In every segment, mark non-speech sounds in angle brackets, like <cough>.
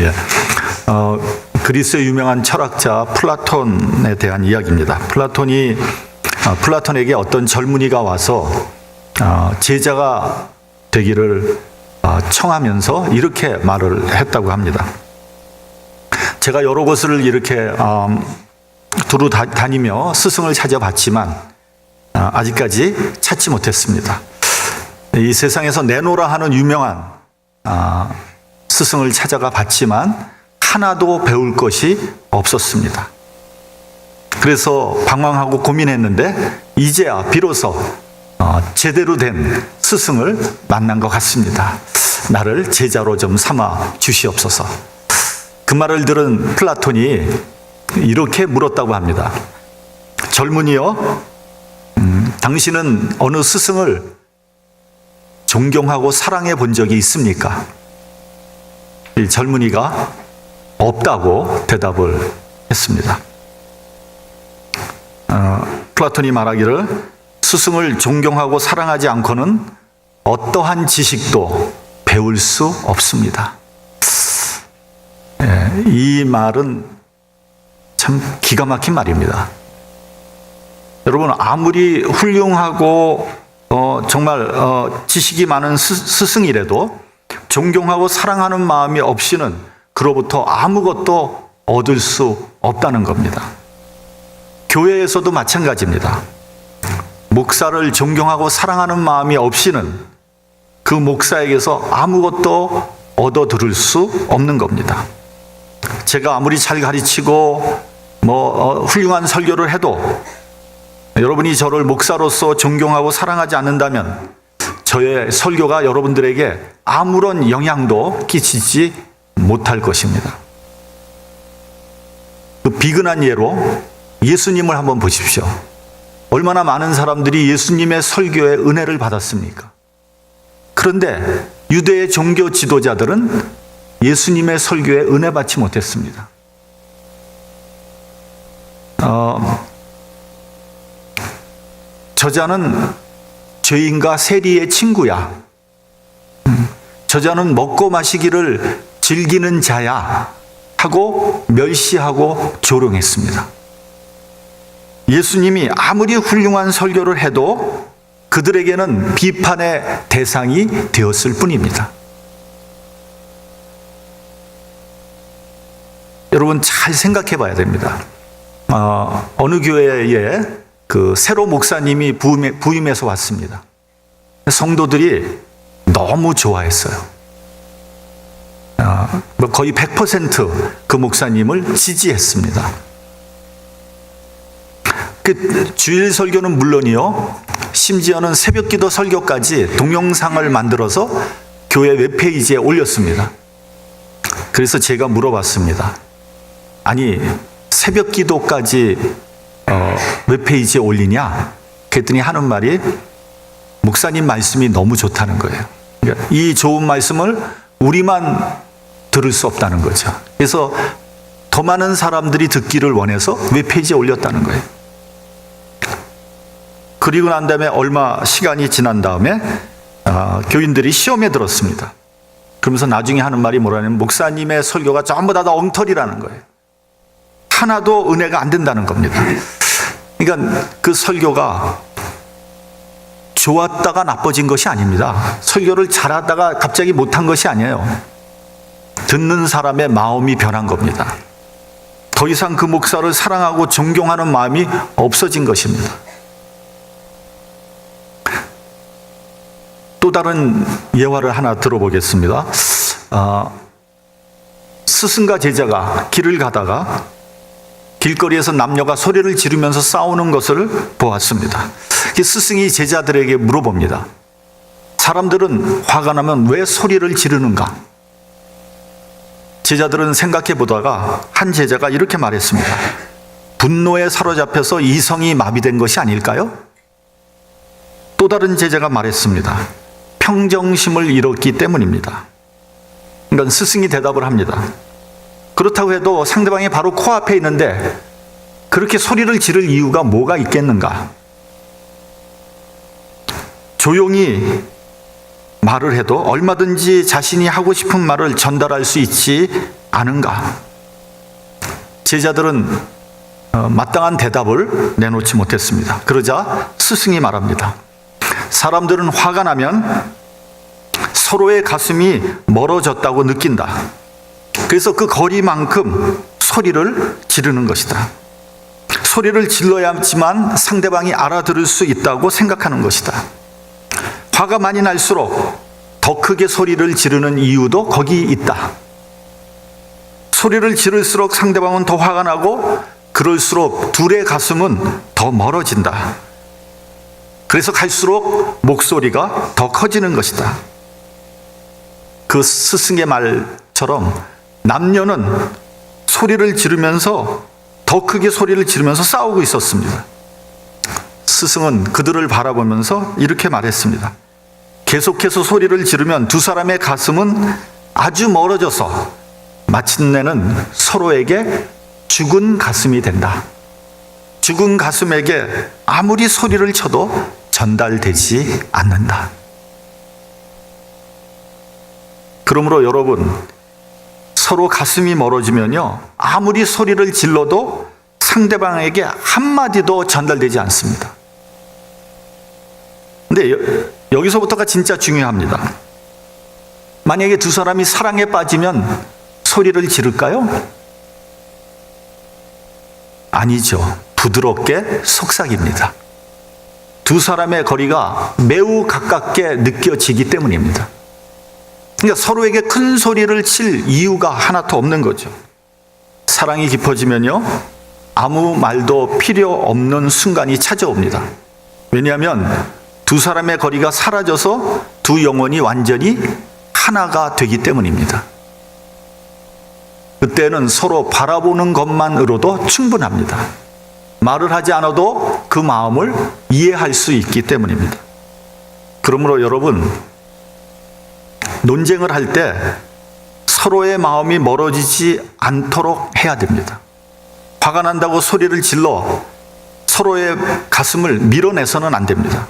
예. 어, 그리스의 유명한 철학자 플라톤에 대한 이야기입니다. 플라톤이 어, 플라톤에게 어떤 젊은이가 와서 어, 제자가 되기를 어, 청하면서 이렇게 말을 했다고 합니다. 제가 여러 곳을 이렇게 음, 두루 다, 다니며 스승을 찾아봤지만 아, 아직까지 찾지 못했습니다. 이 세상에서 내노라 하는 유명한 아, 스승을 찾아가 봤지만 하나도 배울 것이 없었습니다. 그래서 방황하고 고민했는데 이제야 비로소 어, 제대로 된 스승을 만난 것 같습니다. 나를 제자로 좀 삼아 주시옵소서. 그 말을 들은 플라톤이 이렇게 물었다고 합니다. 젊은이여, 음, 당신은 어느 스승을 존경하고 사랑해 본 적이 있습니까? 이 젊은이가 없다고 대답을 했습니다. 어, 플라톤이 말하기를 스승을 존경하고 사랑하지 않고는 어떠한 지식도 배울 수 없습니다. 예, 이 말은 참 기가 막힌 말입니다. 여러분 아무리 훌륭하고 어, 정말 어, 지식이 많은 스, 스승이라도 존경하고 사랑하는 마음이 없이는 그로부터 아무것도 얻을 수 없다는 겁니다. 교회에서도 마찬가지입니다. 목사를 존경하고 사랑하는 마음이 없이는 그 목사에게서 아무것도 얻어 들을 수 없는 겁니다. 제가 아무리 잘 가르치고 뭐 어, 훌륭한 설교를 해도 여러분이 저를 목사로서 존경하고 사랑하지 않는다면 저의 설교가 여러분들에게 아무런 영향도 끼치지 못할 것입니다. 그 비근한 예로 예수님을 한번 보십시오. 얼마나 많은 사람들이 예수님의 설교에 은혜를 받았습니까? 그런데 유대의 종교 지도자들은 예수님의 설교에 은혜 받지 못했습니다. 어, 저자는 죄인과 세리의 친구야. 음, 저자는 먹고 마시기를 즐기는 자야. 하고 멸시하고 조롱했습니다. 예수님이 아무리 훌륭한 설교를 해도 그들에게는 비판의 대상이 되었을 뿐입니다. 여러분 잘 생각해 봐야 됩니다. 어, 어느 교회에 그 새로 목사님이 부임해, 부임 해서 왔습니다. 성도들이 너무 좋아했어요. 어, 뭐 거의 100%그 목사님을 지지했습니다. 그 주일 설교는 물론이요, 심지어는 새벽 기도 설교까지 동영상을 만들어서 교회 웹페이지에 올렸습니다. 그래서 제가 물어봤습니다. 아니, 새벽 기도까지 어, 웹페이지에 올리냐? 그랬더니 하는 말이 목사님 말씀이 너무 좋다는 거예요. 그러니까 이 좋은 말씀을 우리만 들을 수 없다는 거죠. 그래서 더 많은 사람들이 듣기를 원해서 웹페이지에 올렸다는 거예요. 그리고 난 다음에 얼마 시간이 지난 다음에 어, 교인들이 시험에 들었습니다. 그러면서 나중에 하는 말이 뭐라냐면 목사님의 설교가 전부 다, 다 엉터리라는 거예요. 하나도 은혜가 안 된다는 겁니다. 그러니까 그 설교가 좋았다가 나빠진 것이 아닙니다. 설교를 잘하다가 갑자기 못한 것이 아니에요. 듣는 사람의 마음이 변한 겁니다. 더 이상 그 목사를 사랑하고 존경하는 마음이 없어진 것입니다. 또 다른 예화를 하나 들어보겠습니다. 어, 스승과 제자가 길을 가다가 길거리에서 남녀가 소리를 지르면서 싸우는 것을 보았습니다. 스승이 제자들에게 물어봅니다. 사람들은 화가 나면 왜 소리를 지르는가? 제자들은 생각해 보다가 한 제자가 이렇게 말했습니다. 분노에 사로잡혀서 이성이 마비된 것이 아닐까요? 또 다른 제자가 말했습니다. 평정심을 잃었기 때문입니다. 그러니까 스승이 대답을 합니다. 그렇다고 해도 상대방이 바로 코앞에 있는데 그렇게 소리를 지를 이유가 뭐가 있겠는가? 조용히 말을 해도 얼마든지 자신이 하고 싶은 말을 전달할 수 있지 아는가? 제자들은 어, 마땅한 대답을 내놓지 못했습니다. 그러자 스승이 말합니다. 사람들은 화가 나면 서로의 가슴이 멀어졌다고 느낀다. 그래서 그 거리만큼 소리를 지르는 것이다. 소리를 질러야지만 상대방이 알아들을 수 있다고 생각하는 것이다. 화가 많이 날수록 더 크게 소리를 지르는 이유도 거기 있다. 소리를 지를수록 상대방은 더 화가 나고 그럴수록 둘의 가슴은 더 멀어진다. 그래서 갈수록 목소리가 더 커지는 것이다. 그 스승의 말처럼 남녀는 소리를 지르면서 더 크게 소리를 지르면서 싸우고 있었습니다. 스승은 그들을 바라보면서 이렇게 말했습니다. 계속해서 소리를 지르면 두 사람의 가슴은 아주 멀어져서 마침내는 서로에게 죽은 가슴이 된다. 죽은 가슴에게 아무리 소리를 쳐도 전달되지 않는다. 그러므로 여러분, 서로 가슴이 멀어지면요, 아무리 소리를 질러도 상대방에게 한마디도 전달되지 않습니다. 근데 여, 여기서부터가 진짜 중요합니다. 만약에 두 사람이 사랑에 빠지면 소리를 지를까요? 아니죠. 부드럽게 속삭입니다. 두 사람의 거리가 매우 가깝게 느껴지기 때문입니다. 그러니까 서로에게 큰 소리를 칠 이유가 하나도 없는 거죠. 사랑이 깊어지면요, 아무 말도 필요 없는 순간이 찾아옵니다. 왜냐하면 두 사람의 거리가 사라져서 두 영혼이 완전히 하나가 되기 때문입니다. 그때는 서로 바라보는 것만으로도 충분합니다. 말을 하지 않아도 그 마음을 이해할 수 있기 때문입니다. 그러므로 여러분, 논쟁을 할 때 서로의 마음이 멀어지지 않도록 해야 됩니다. 화가 난다고 소리를 질러 서로의 가슴을 밀어내서는 안 됩니다.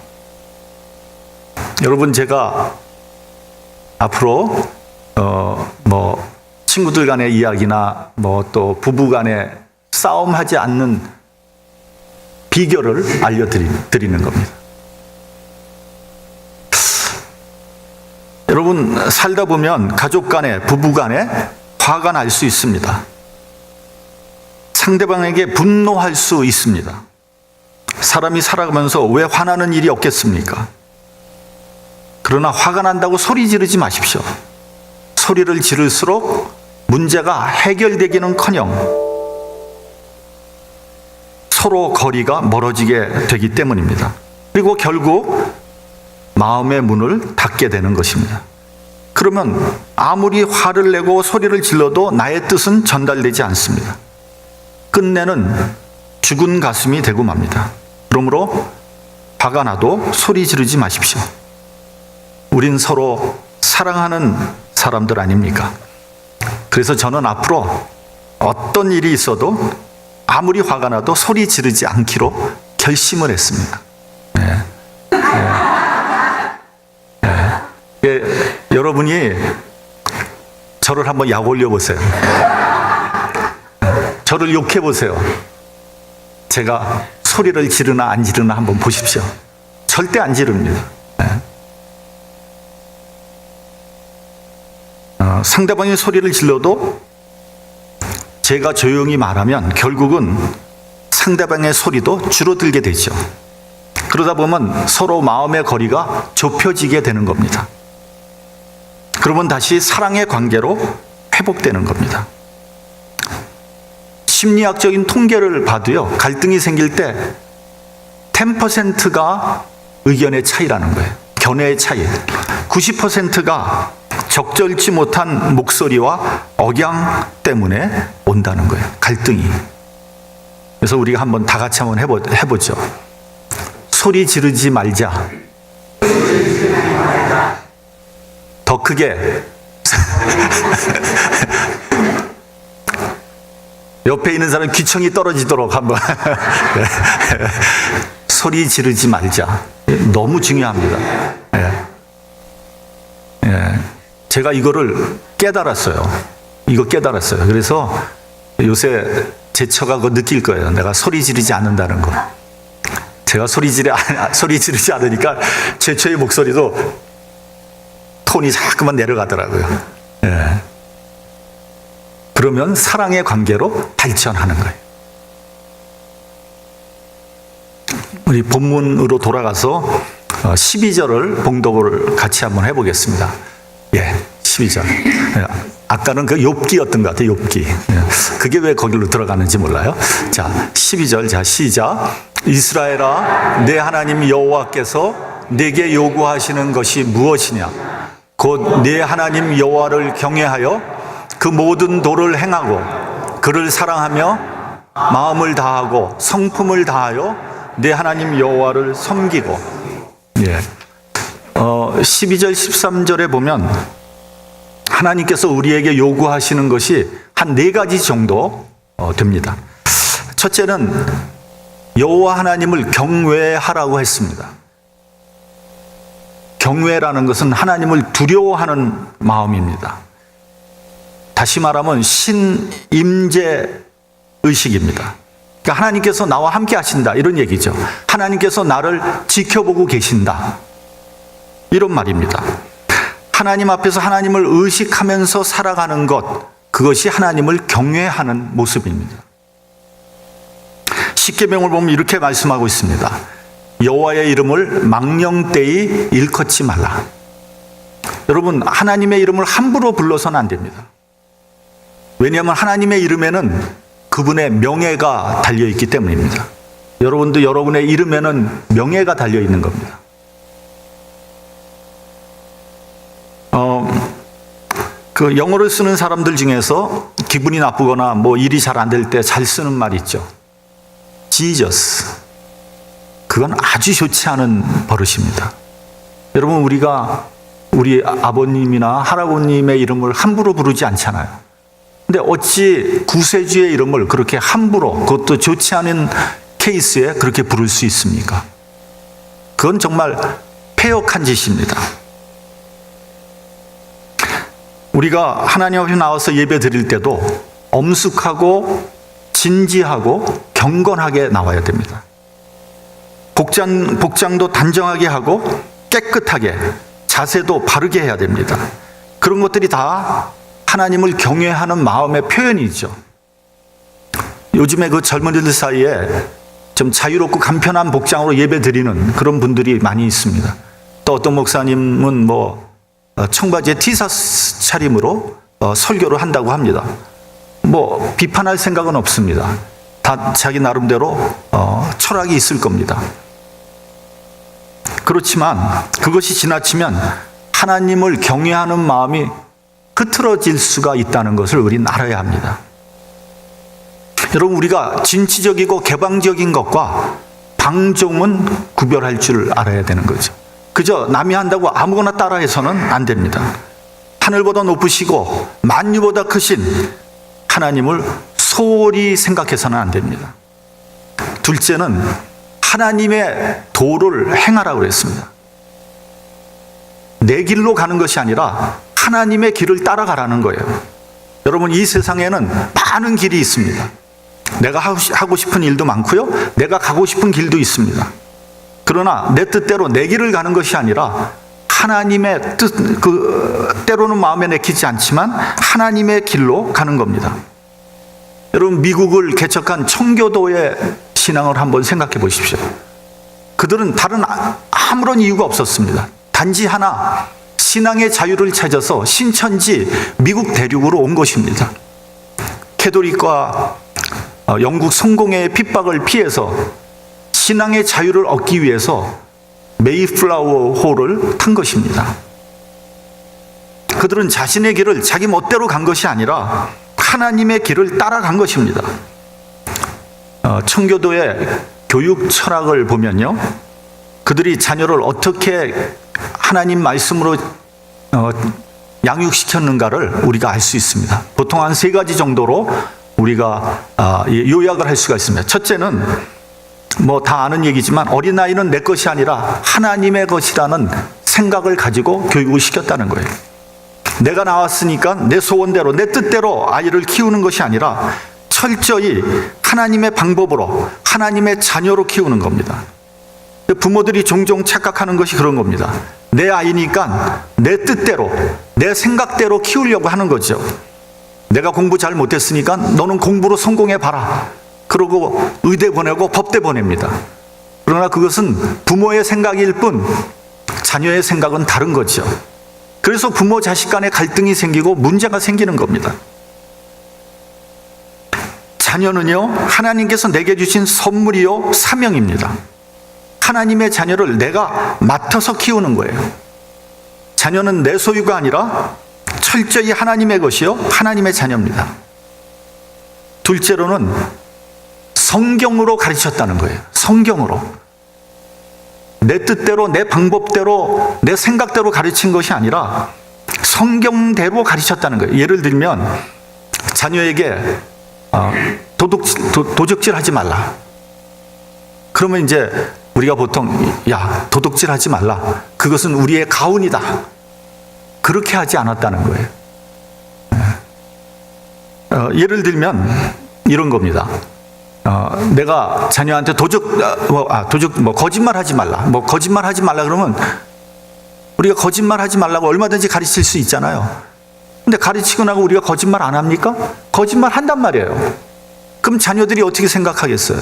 여러분, 제가 앞으로, 어, 뭐, 친구들 간의 이야기나 뭐 또 부부 간의 싸움하지 않는 비결을 알려드리는 겁니다. 여러분, 살다 보면 가족 간에, 부부 간에 화가 날 수 있습니다. 상대방에게 분노할 수 있습니다. 사람이 살아가면서 왜 화나는 일이 없겠습니까? 그러나 화가 난다고 소리 지르지 마십시오. 소리를 지를수록 문제가 해결되기는 커녕 서로 거리가 멀어지게 되기 때문입니다. 그리고 결국 마음의 문을 닫게 되는 것입니다. 그러면 아무리 화를 내고 소리를 질러도 나의 뜻은 전달되지 않습니다. 끝내는 죽은 가슴이 되고 맙니다. 그러므로 화가 나도 소리 지르지 마십시오. 우린 서로 사랑하는 사람들 아닙니까? 그래서 저는 앞으로 어떤 일이 있어도 아무리 화가 나도 소리 지르지 않기로 결심을 했습니다. 여러분이 저를 한번 약 올려 보세요. 저를 욕해 보세요. 제가 소리를 지르나 안 지르나 한번 보십시오. 절대 안 지릅니다. 어, 상대방이 소리를 질러도 제가 조용히 말하면 결국은 상대방의 소리도 줄어들게 되죠. 그러다 보면 서로 마음의 거리가 좁혀지게 되는 겁니다. 그러면 다시 사랑의 관계로 회복되는 겁니다. 심리학적인 통계를 봐도요, 갈등이 생길 때 10%가 의견의 차이라는 거예요. 견해의 차이. 90%가 적절치 못한 목소리와 억양 때문에 온다는 거예요. 갈등이. 그래서 우리가 한번 다 같이 한번 해보, 해보죠. 소리 지르지 말자. 더 크게. <laughs> 옆에 있는 사람 귀청이 떨어지도록 한번. <laughs> 소리 지르지 말자. 너무 중요합니다. 예. 예. 제가 이거를 깨달았어요. 이거 깨달았어요. 그래서 요새 제처가 그거 느낄 거예요. 내가 소리 지르지 않는다는 거. 제가 소리 지르 <laughs> 소리 지르지 않으니까 제처의 목소리도 톤이 자꾸만 내려가더라고요. 예. 그러면 사랑의 관계로 발전하는 거예요. 우리 본문으로 돌아가서 12절을 봉독을 같이 한번 해보겠습니다. 예, 12절. 예, 아까는 그 욥기였던 것 같아요, 욥기. 예, 그게 왜 거기로 들어가는지 몰라요. 자, 12절, 자, 시작. 이스라엘아, 내 하나님 여호와께서 내게 요구하시는 것이 무엇이냐? 곧 내 하나님 여호와를 경외하여 그 모든 도를 행하고 그를 사랑하며 마음을 다하고 성품을 다하여 내 하나님 여호와를 섬기고 예. 어, 12절 13절에 보면 하나님께서 우리에게 요구하시는 것이 한 네 가지 정도 어, 됩니다. 첫째는 여호와 하나님을 경외하라고 했습니다. 경외라는 것은 하나님을 두려워하는 마음입니다. 다시 말하면 신임재 의식입니다. 그러니까 하나님께서 나와 함께 하신다 이런 얘기죠. 하나님께서 나를 지켜보고 계신다. 이런 말입니다. 하나님 앞에서 하나님을 의식하면서 살아가는 것 그것이 하나님을 경외하는 모습입니다. 십계명을 보면 이렇게 말씀하고 있습니다. 여호와의 이름을 망령되이 일컫지 말라. 여러분 하나님의 이름을 함부로 불러서는 안 됩니다. 왜냐하면 하나님의 이름에는 그분의 명예가 달려 있기 때문입니다. 여러분도 여러분의 이름에는 명예가 달려 있는 겁니다. 어, 그 영어를 쓰는 사람들 중에서 기분이 나쁘거나 뭐 일이 잘 안 될 때 잘 쓰는 말 있죠. Jesus. 그건 아주 좋지 않은 버릇입니다. 여러분, 우리가 우리 아버님이나 할아버님의 이름을 함부로 부르지 않잖아요. 근데 어찌 구세주의 이름을 그렇게 함부로 그것도 좋지 않은 케이스에 그렇게 부를 수 있습니까? 그건 정말 폐역한 짓입니다. 우리가 하나님 앞에 나와서 예배 드릴 때도 엄숙하고 진지하고 경건하게 나와야 됩니다. 복장, 복장도 단정하게 하고 깨끗하게 자세도 바르게 해야 됩니다. 그런 것들이 다 하나님을 경외하는 마음의 표현이죠. 요즘에 그 젊은이들 사이에 좀 자유롭고 간편한 복장으로 예배 드리는 그런 분들이 많이 있습니다. 또 어떤 목사님은 뭐 어, 청바지에 티셔츠 차림으로 어, 설교를 한다고 합니다. 뭐 비판할 생각은 없습니다. 다 자기 나름대로 어, 철학이 있을 겁니다. 그렇지만 그것이 지나치면 하나님을 경외하는 마음이 흐트러질 수가 있다는 것을 우리는 알아야 합니다. 여러분 우리가 진취적이고 개방적인 것과 방종은 구별할 줄 알아야 되는 거죠. 그저 남이 한다고 아무거나 따라해서는 안 됩니다. 하늘보다 높으시고 만유보다 크신 하나님을 소홀히 생각해서는 안 됩니다. 둘째는 하나님의 도를 행하라고 그랬습니다. 내 길로 가는 것이 아니라 하나님의 길을 따라가라는 거예요. 여러분 이 세상에는 많은 길이 있습니다. 내가 하고 싶은 일도 많고요. 내가 가고 싶은 길도 있습니다. 그러나 내 뜻대로 내 길을 가는 것이 아니라 하나님의 뜻, 그, 때로는 마음에 내키지 않지만 하나님의 길로 가는 겁니다. 여러분, 미국을 개척한 청교도의 신앙을 한번 생각해 보십시오. 그들은 다른 아- 아무런 이유가 없었습니다. 단지 하나, 신앙의 자유를 찾아서 신천지 미국 대륙으로 온 것입니다. 캐도릭과 어, 영국 성공의 핍박을 피해서 신앙의 자유를 얻기 위해서 메이플라워 홀을 탄 것입니다. 그들은 자신의 길을 자기 멋대로 간 것이 아니라 하나님의 길을 따라간 것입니다. 어, 청교도의 교육 철학을 보면요. 그들이 자녀를 어떻게 하나님 말씀으로 어, 양육시켰는가를 우리가 알 수 있습니다. 보통 한 세 가지 정도로 우리가 아, 요약을 할 수가 있습니다. 첫째는 뭐 다 아는 얘기지만 어린아이는 내 것이 아니라 하나님의 것이라는 생각을 가지고 교육을 시켰다는 거예요. 내가 나왔으니까 내 소원대로, 내 뜻대로 아이를 키우는 것이 아니라 철저히 하나님의 방법으로, 하나님의 자녀로 키우는 겁니다. 부모들이 종종 착각하는 것이 그런 겁니다. 내 아이니까 내 뜻대로, 내 생각대로 키우려고 하는 거죠. 내가 공부 잘 못했으니까 너는 공부로 성공해 봐라. 그러고 의대 보내고 법대 보냅니다. 그러나 그것은 부모의 생각일 뿐 자녀의 생각은 다른 거죠. 그래서 부모 자식 간에 갈등이 생기고 문제가 생기는 겁니다. 자녀는요, 하나님께서 내게 주신 선물이요, 사명입니다. 하나님의 자녀를 내가 맡아서 키우는 거예요. 자녀는 내 소유가 아니라 철저히 하나님의 것이요, 하나님의 자녀입니다. 둘째로는 성경으로 가르쳤다는 거예요. 성경으로. 내 뜻대로, 내 방법대로, 내 생각대로 가르친 것이 아니라 성경대로 가르쳤다는 거예요. 예를 들면 자녀에게 어, 도둑, 도, 도적질 하지 말라. 그러면 이제 우리가 보통 야 도둑질 하지 말라. 그것은 우리의 가훈이다. 그렇게 하지 않았다는 거예요. 어, 예를 들면 이런 겁니다. 어, 내가 자녀한테 도적, 어, 뭐, 아, 도적, 뭐, 거짓말 하지 말라. 뭐, 거짓말 하지 말라 그러면 우리가 거짓말 하지 말라고 얼마든지 가르칠 수 있잖아요. 근데 가르치고 나고 우리가 거짓말 안 합니까? 거짓말 한단 말이에요. 그럼 자녀들이 어떻게 생각하겠어요?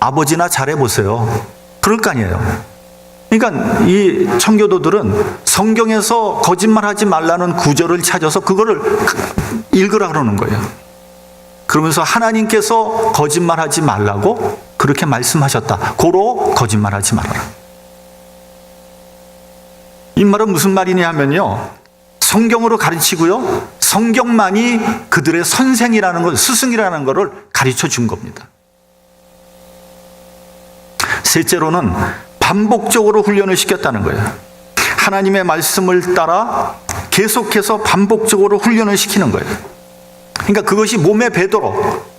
아버지나 잘해보세요. 그럴 거 아니에요. 그러니까 이 청교도들은 성경에서 거짓말 하지 말라는 구절을 찾아서 그거를 읽으라 그러는 거예요. 그러면서 하나님께서 거짓말하지 말라고 그렇게 말씀하셨다. 고로 거짓말하지 말아라. 이 말은 무슨 말이냐 하면요. 성경으로 가르치고요. 성경만이 그들의 선생이라는 것, 스승이라는 것을 가르쳐 준 겁니다. 셋째로는 반복적으로 훈련을 시켰다는 거예요. 하나님의 말씀을 따라 계속해서 반복적으로 훈련을 시키는 거예요. 그러니까 그것이 몸에 배도록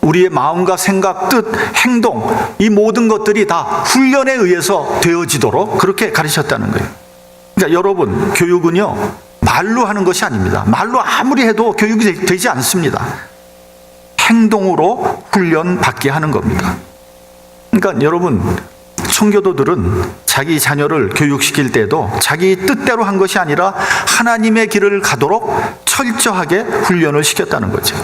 우리의 마음과 생각, 뜻, 행동 이 모든 것들이 다 훈련에 의해서 되어지도록 그렇게 가르쳤다는 거예요. 그러니까 여러분 교육은요 말로 하는 것이 아닙니다. 말로 아무리 해도 교육이 되지 않습니다. 행동으로 훈련 받게 하는 겁니다. 그러니까 여러분 청교도들은 자기 자녀를 교육시킬 때도 자기 뜻대로 한 것이 아니라 하나님의 길을 가도록 철저하게 훈련을 시켰다는 거죠.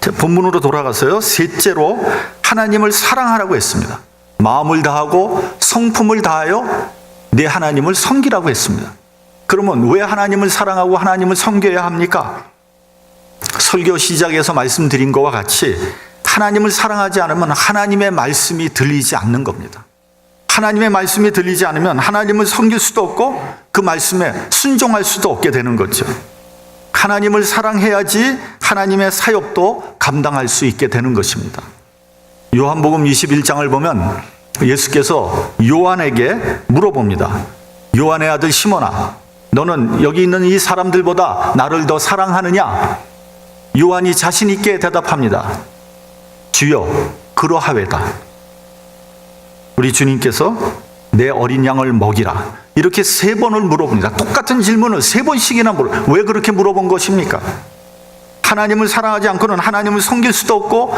자, 본문으로 돌아가서요. 셋째로 하나님을 사랑하라고 했습니다. 마음을 다하고 성품을 다하여 내 하나님을 섬기라고 했습니다. 그러면 왜 하나님을 사랑하고 하나님을 섬겨야 합니까? 설교 시작에서 말씀드린 것과 같이 하나님을 사랑하지 않으면 하나님의 말씀이 들리지 않는 겁니다. 하나님의 말씀이 들리지 않으면 하나님을 섬길 수도 없고 그 말씀에 순종할 수도 없게 되는 거죠. 하나님을 사랑해야지 하나님의 사역도 감당할 수 있게 되는 것입니다. 요한복음 21장을 보면 예수께서 요한에게 물어봅니다. 요한의 아들 시몬아, 너는 여기 있는 이 사람들보다 나를 더 사랑하느냐? 요한이 자신 있게 대답합니다. 주여, 그러하외다. 우리 주님께서 내 어린 양을 먹이라. 이렇게 세 번을 물어봅니다. 똑같은 질문을 세 번씩이나 물어. 왜 그렇게 물어본 것입니까? 하나님을 사랑하지 않고는 하나님을 섬길 수도 없고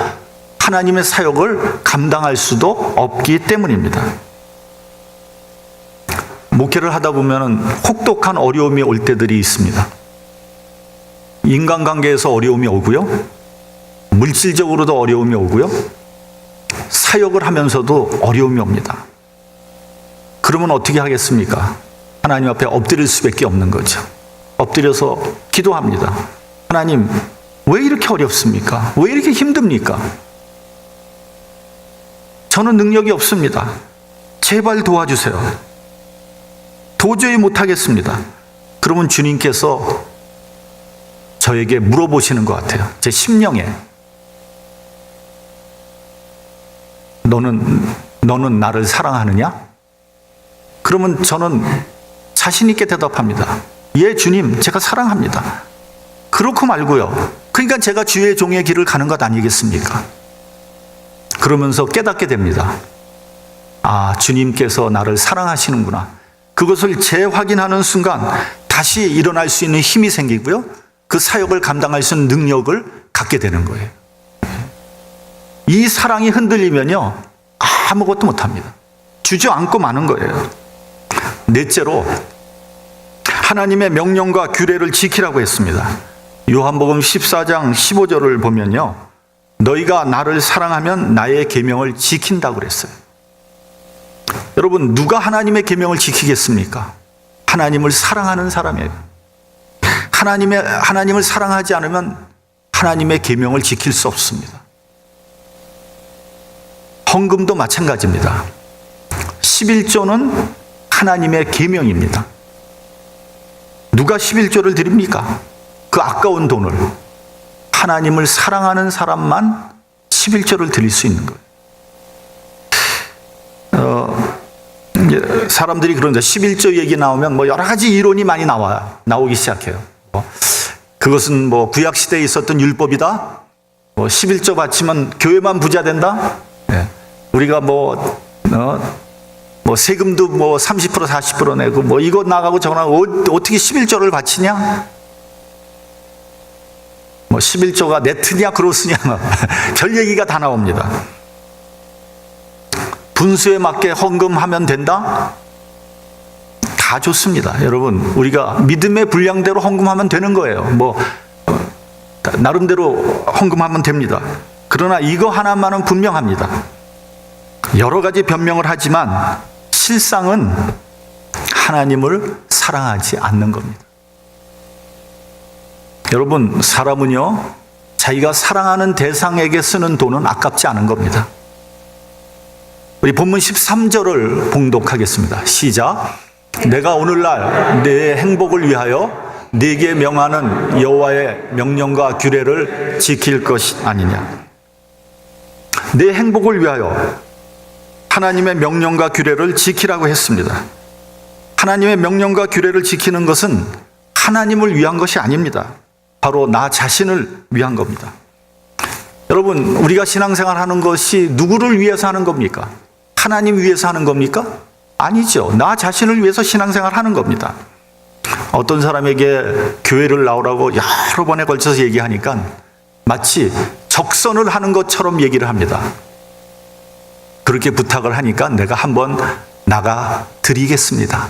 하나님의 사역을 감당할 수도 없기 때문입니다. 목회를 하다 보면 혹독한 어려움이 올 때들이 있습니다. 인간관계에서 어려움이 오고요. 물질적으로도 어려움이 오고요. 사역을 하면서도 어려움이 옵니다. 그러면 어떻게 하겠습니까? 하나님 앞에 엎드릴 수밖에 없는 거죠. 엎드려서 기도합니다. 하나님, 왜 이렇게 어렵습니까? 왜 이렇게 힘듭니까? 저는 능력이 없습니다. 제발 도와주세요. 도저히 못하겠습니다. 그러면 주님께서 저에게 물어보시는 것 같아요. 제 심령에. 너는, 너는 나를 사랑하느냐? 그러면 저는 자신있게 대답합니다. 예, 주님, 제가 사랑합니다. 그렇고 말고요. 그러니까 제가 주의 종의 길을 가는 것 아니겠습니까? 그러면서 깨닫게 됩니다. 아, 주님께서 나를 사랑하시는구나. 그것을 재확인하는 순간 다시 일어날 수 있는 힘이 생기고요. 그 사역을 감당할 수 있는 능력을 갖게 되는 거예요. 이 사랑이 흔들리면요. 아무것도 못합니다. 주저앉고 마는 거예요. 넷째로 하나님의 명령과 규례를 지키라고 했습니다. 요한복음 14장 15절을 보면요. 너희가 나를 사랑하면 나의 계명을 지킨다고 그랬어요. 여러분 누가 하나님의 계명을 지키겠습니까? 하나님을 사랑하는 사람이에요. 하나님의 하나님을 사랑하지 않으면 하나님의 계명을 지킬 수 없습니다. 헌금도 마찬가지입니다. 11조는 하나님의 계명입니다. 누가 11조를 드립니까? 그 아까운 돈을 하나님을 사랑하는 사람만 11조를 드릴 수 있는 거예요. 어, 사람들이 그런데 11조 얘기 나오면 뭐 여러 가지 이론이 많이 나와요. 나오기 시작해요. 뭐 그것은 뭐 구약 시대에 있었던 율법이다. 뭐 11조 바치면 교회만 부자 된다. 예. 우리가 뭐 어, 뭐 세금도 뭐 30% 40% 내고 뭐 이거 나가고 저거 나가고 어- 어떻게 11조를 바치냐? 뭐 11조가 네트냐 그로스냐 별 얘기가 다 나옵니다. 분수에 맞게 헌금하면 된다? 다 좋습니다. 여러분, 우리가 믿음의 분량대로 헌금하면 되는 거예요. 뭐, 어, 나름대로 헌금하면 됩니다. 그러나 이거 하나만은 분명합니다. 여러 가지 변명을 하지만 실상은 하나님을 사랑하지 않는 겁니다. 여러분, 사람은요, 자기가 사랑하는 대상에게 쓰는 돈은 아깝지 않은 겁니다. 우리 본문 13절을 봉독하겠습니다. 시작. 내가 오늘날 내 행복을 위하여 네게 명하는 여호와의 명령과 규례를 지킬 것이 아니냐. 내 행복을 위하여 하나님의 명령과 규례를 지키라고 했습니다. 하나님의 명령과 규례를 지키는 것은 하나님을 위한 것이 아닙니다. 바로 나 자신을 위한 겁니다. 여러분, 우리가 신앙생활 하는 것이 누구를 위해서 하는 겁니까? 하나님 위해서 하는 겁니까? 아니죠. 나 자신을 위해서 신앙생활 하는 겁니다. 어떤 사람에게 교회를 나오라고 여러 번에 걸쳐서 얘기하니까 마치 적선을 하는 것처럼 얘기를 합니다. 그렇게 부탁을 하니까 내가 한번 나가 드리겠습니다.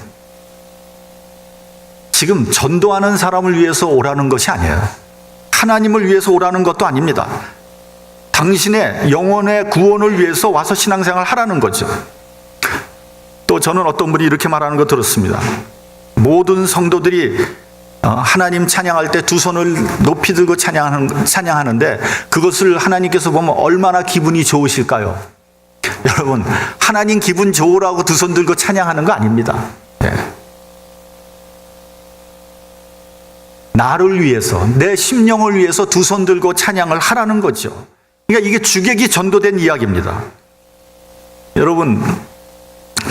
지금 전도하는 사람을 위해서 오라는 것이 아니에요. 하나님을 위해서 오라는 것도 아닙니다. 당신의 영혼의 구원을 위해서 와서 신앙생활 하라는 거죠. 또 저는 어떤 분이 이렇게 말하는 거 들었습니다. 모든 성도들이 어, 하나님 찬양할 때 두 손을 높이 들고 찬양하는, 찬양하는데 그것을 하나님께서 보면 얼마나 기분이 좋으실까요? <laughs> 여러분, 하나님 기분 좋으라고 두 손 들고 찬양하는 거 아닙니다. 예. 나를 위해서, 내 심령을 위해서 두 손 들고 찬양을 하라는 거죠. 그러니까 이게 주객이 전도된 이야기입니다. 여러분,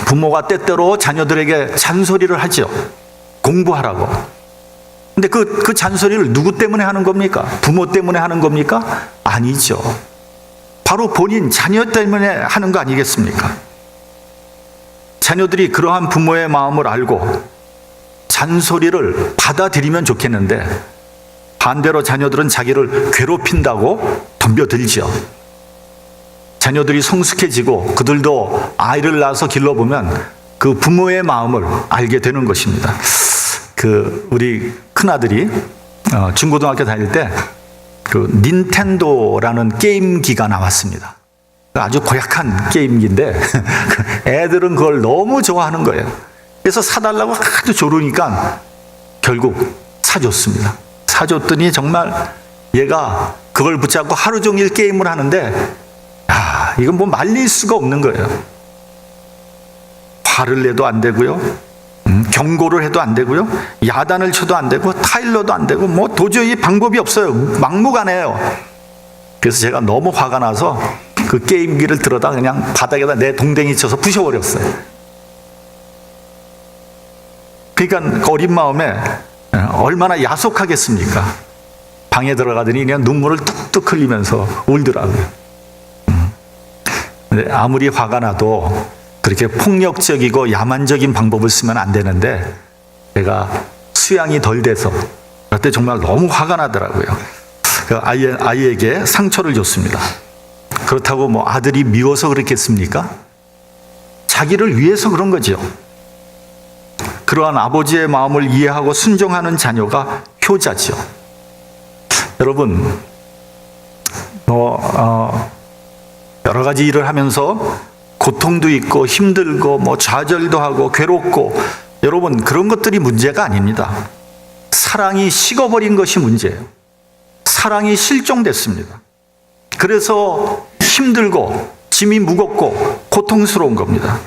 부모가 때때로 자녀들에게 잔소리를 하죠. 공부하라고. 근데 그, 그 잔소리를 누구 때문에 하는 겁니까? 부모 때문에 하는 겁니까? 아니죠. 바로 본인 자녀 때문에 하는 거 아니겠습니까? 자녀들이 그러한 부모의 마음을 알고 잔소리를 받아들이면 좋겠는데 반대로 자녀들은 자기를 괴롭힌다고 덤벼들죠. 자녀들이 성숙해지고 그들도 아이를 낳아서 길러보면 그 부모의 마음을 알게 되는 것입니다. 그 우리 큰 아들이 어, 중고등학교 다닐 때 그 닌텐도라는 게임기가 나왔습니다. 아주 고약한 게임기인데 <laughs> 애들은 그걸 너무 좋아하는 거예요. 그래서 사달라고 하도 조르니까 결국 사줬습니다. 사줬더니 정말 얘가 그걸 붙잡고 하루 종일 게임을 하는데 아, 이건 뭐 말릴 수가 없는 거예요. 화를 내도 안 되고요. 음, 경고를 해도 안 되고요. 야단을 쳐도 안 되고 타일러도 안 되고 뭐 도저히 방법이 없어요. 막무가내예요. 그래서 제가 너무 화가 나서 그 게임기를 들어다 그냥 바닥에다 내 동댕이 쳐서 부셔버렸어요. 그러니까 그 어린 마음에 얼마나 야속하겠습니까? 방에 들어가더니 그냥 눈물을 뚝뚝 흘리면서 울더라고요. 음. 아무리 화가 나도 그 그렇게 폭력적이고 야만적인 방법을 쓰면 안 되는데 제가 수양이 덜 돼서 그때 정말 너무 화가 나더라고요. 그 아이, 아이에게 상처를 줬습니다. 그렇다고 뭐 아들이 미워서 그랬겠습니까? 자기를 위해서 그런 거죠. 그러한 아버지의 마음을 이해하고 순종하는 자녀가 효자죠. 여러분, 뭐, 어, 여러 가지 일을 하면서 고통도 있고 힘들고 뭐 좌절도 하고 괴롭고 여러분 그런 것들이 문제가 아닙니다. 사랑이 식어버린 것이 문제예요. 사랑이 실종됐습니다. 그래서 힘들고 짐이 무겁고 고통스러운 겁니다.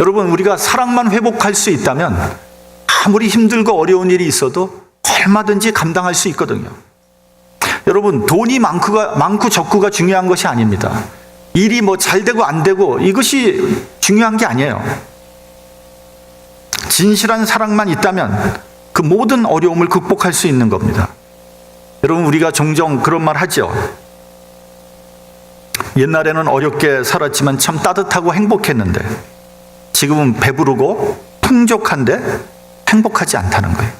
여러분 우리가 사랑만 회복할 수 있다면 아무리 힘들고 어려운 일이 있어도 얼마든지 감당할 수 있거든요. 여러분 돈이 많고가 많고 적고가 중요한 것이 아닙니다. 일이 뭐 잘 되고 안 되고 이것이 중요한 게 아니에요. 진실한 사랑만 있다면 그 모든 어려움을 극복할 수 있는 겁니다. 여러분 우리가 종종 그런 말 하죠. 옛날에는 어렵게 살았지만 참 따뜻하고 행복했는데 지금은 배부르고 풍족한데 행복하지 않다는 거예요.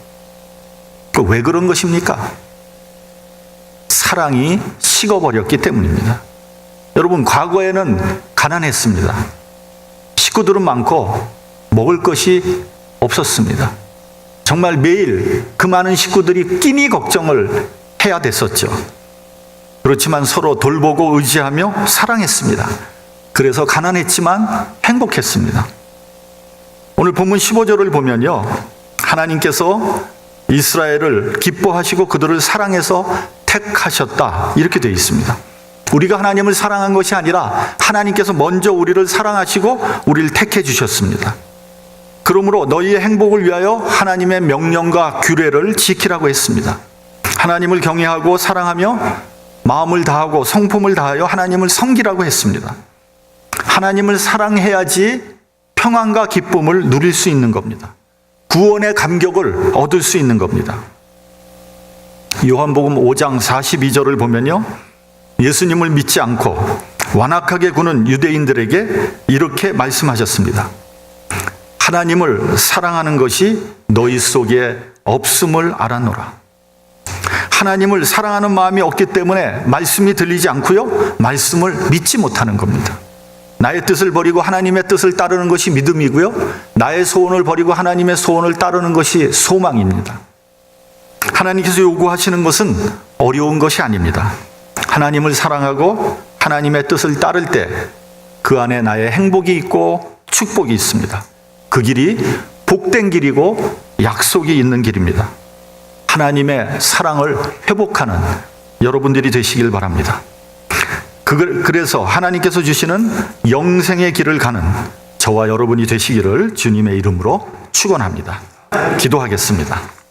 그 왜 그런 것입니까? 사랑이 식어버렸기 때문입니다. 여러분, 과거에는 가난했습니다. 식구들은 많고 먹을 것이 없었습니다. 정말 매일 그 많은 식구들이 끼니 걱정을 해야 됐었죠. 그렇지만 서로 돌보고 의지하며 사랑했습니다. 그래서 가난했지만 행복했습니다. 오늘 본문 15절을 보면요. 하나님께서 이스라엘을 기뻐하시고 그들을 사랑해서 택하셨다. 이렇게 되어 있습니다. 우리가 하나님을 사랑한 것이 아니라 하나님께서 먼저 우리를 사랑하시고 우리를 택해 주셨습니다. 그러므로 너희의 행복을 위하여 하나님의 명령과 규례를 지키라고 했습니다. 하나님을 경외하고 사랑하며 마음을 다하고 성품을 다하여 하나님을 섬기라고 했습니다. 하나님을 사랑해야지 평안과 기쁨을 누릴 수 있는 겁니다. 구원의 감격을 얻을 수 있는 겁니다. 요한복음 5장 42절을 보면요. 예수님을 믿지 않고 완악하게 구는 유대인들에게 이렇게 말씀하셨습니다. 하나님을 사랑하는 것이 너희 속에 없음을 알아노라. 하나님을 사랑하는 마음이 없기 때문에 말씀이 들리지 않고요. 말씀을 믿지 못하는 겁니다. 나의 뜻을 버리고 하나님의 뜻을 따르는 것이 믿음이고요. 나의 소원을 버리고 하나님의 소원을 따르는 것이 소망입니다. 하나님께서 요구하시는 것은 어려운 것이 아닙니다. 하나님을 사랑하고 하나님의 뜻을 따를 때 그 안에 나의 행복이 있고 축복이 있습니다. 그 길이 복된 길이고 약속이 있는 길입니다. 하나님의 사랑을 회복하는 여러분들이 되시길 바랍니다. 그- 그래서 하나님께서 주시는 영생의 길을 가는 저와 여러분이 되시기를 주님의 이름으로 축원합니다. 기도하겠습니다.